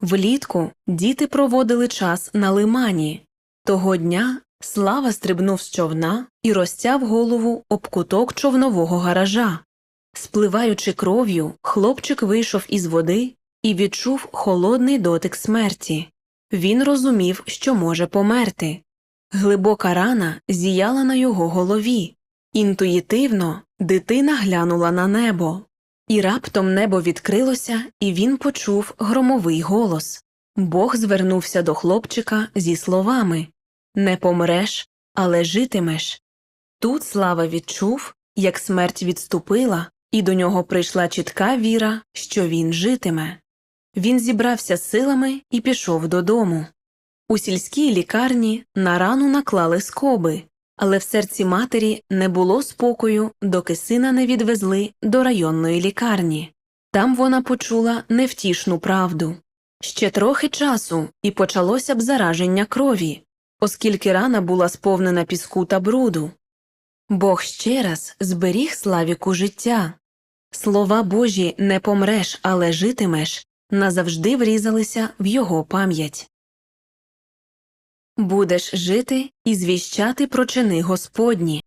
Влітку діти проводили час на лимані. Того дня Слава стрибнув з човна і розтяв голову об куток човнового гаража. Спливаючи кров'ю, хлопчик вийшов із води і відчув холодний дотик смерті. Він розумів, що може померти. Глибока рана зіяла на його голові. Інтуїтивно дитина глянула на небо. І раптом небо відкрилося, і він почув громовий голос. Бог звернувся до хлопчика зі словами Не помреш, але житимеш. Тут Слава відчув, як смерть відступила, і до нього прийшла чітка віра, що він житиме. Він зібрався силами і пішов додому. У сільській лікарні на рану наклали скоби, але в серці матері не було спокою, доки сина не відвезли до районної лікарні. Там вона почула невтішну правду. Ще трохи часу, і почалося б зараження крові, оскільки рана була сповнена піску та бруду. Бог ще раз зберіг Славіку життя. Слова Божі не помреш, але житимеш назавжди врізалися в його пам'ять. Будеш жити і звіщати про чини Господні.